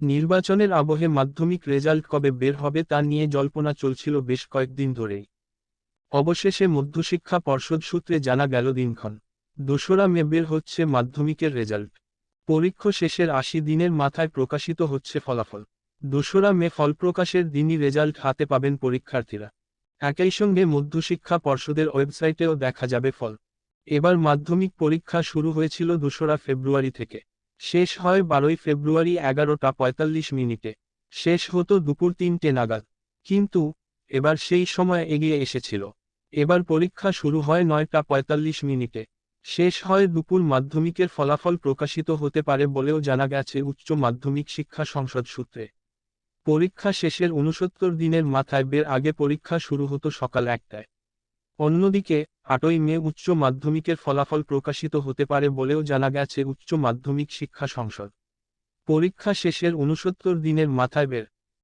নির্বাচনের আবহে মাধ্যমিক রেজাল্ট কবে বের হবে তা নিয়ে জল্পনা চলছিল বেশ কয়েকদিন ধরেই। অবশেষে মধ্যশিক্ষা পর্ষদ সূত্রে জানা গেল দিনক্ষণ। দোসরা মে বের হচ্ছে মাধ্যমিকের রেজাল্ট। পরীক্ষা শেষের আশি দিনের মাথায় প্রকাশিত হচ্ছে ফলাফল। দোসরা মে ফল প্রকাশের দিনই রেজাল্ট হাতে পাবেন পরীক্ষার্থীরা। একই সঙ্গে মধ্যশিক্ষা পর্ষদের ওয়েবসাইটেও দেখা যাবে ফল। এবার মাধ্যমিক পরীক্ষা শুরু হয়েছিল দোসরা ফেব্রুয়ারি থেকে। শেষ হয় বারোই ফেব্রুয়ারি এগারোটা পঁয়তাল্লিশ মিনিটে। শেষ হতো দুপুর তিনটে নাগাদ। কিন্তু, এবার সেই সময় এগিয়ে এসেছিল। এবার পরীক্ষা শুরু হয় নয়টা পঁয়তাল্লিশ মিনিটে। শেষ হয় দুপুর মাধ্যমিকের ফলাফল প্রকাশিত হতে পারে বলেও জানা গেছে উচ্চ মাধ্যমিক শিক্ষা সংসদ সূত্রে। পরীক্ষা শেষের উনসত্তর দিনের মাথায় বের আগে পরীক্ষা শুরু হতো সকাল একটায়। অন্যদিকে আটই মে উচ্চ মাধ্যমিকের ফলাফল প্রকাশিত হতে পারে বলেও জানা গেছে উচ্চ মাধ্যমিক শিক্ষা সংসদ। পরীক্ষা শেষের উনসত্তর দিনের মাথায় বের